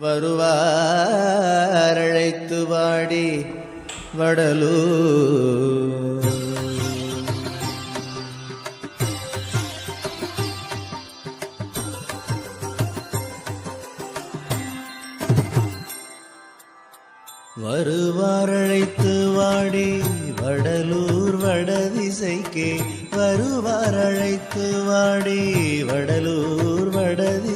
வருவார் அழைத்து வாடி வடலூர். வருவார் அழைத்து வாடி வடலூர் வடதிசைக்கே. வருவார் அழைத்து வாடி வடலூர் வட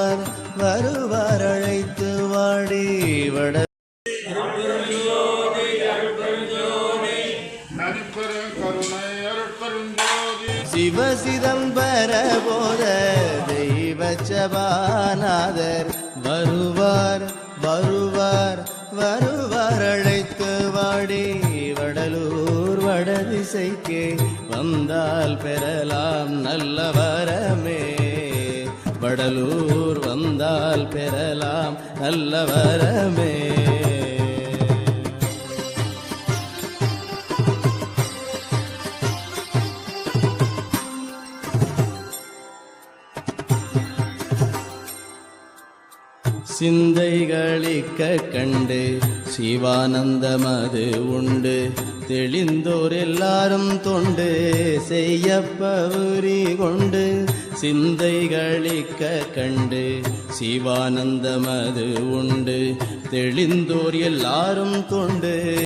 வருவார் வருவார் அழைத்து வாடி வட சிவசிதம்பர போத தெய்வ சபாநாதர் வருவார் வருவார் வருவார் அழைத்து வாடி வடலூர் வடதிசைக்கே வந்தால் பெறலாம் நல்ல வரமே வடலூர் வந்தால் பெறலாம் நல்ல வரமே. சிந்தைகளிக்க கண்டு சிவானந்தமது உண்டு. தெளிந்தோர் எல்லாரும் தொண்டு செய்யப்பவுரி கொண்டு. சிந்தைகளிக்க கண்டு சிவானந்தமது உண்டு. தெளிந்தோர் எல்லாரும் தொண்டு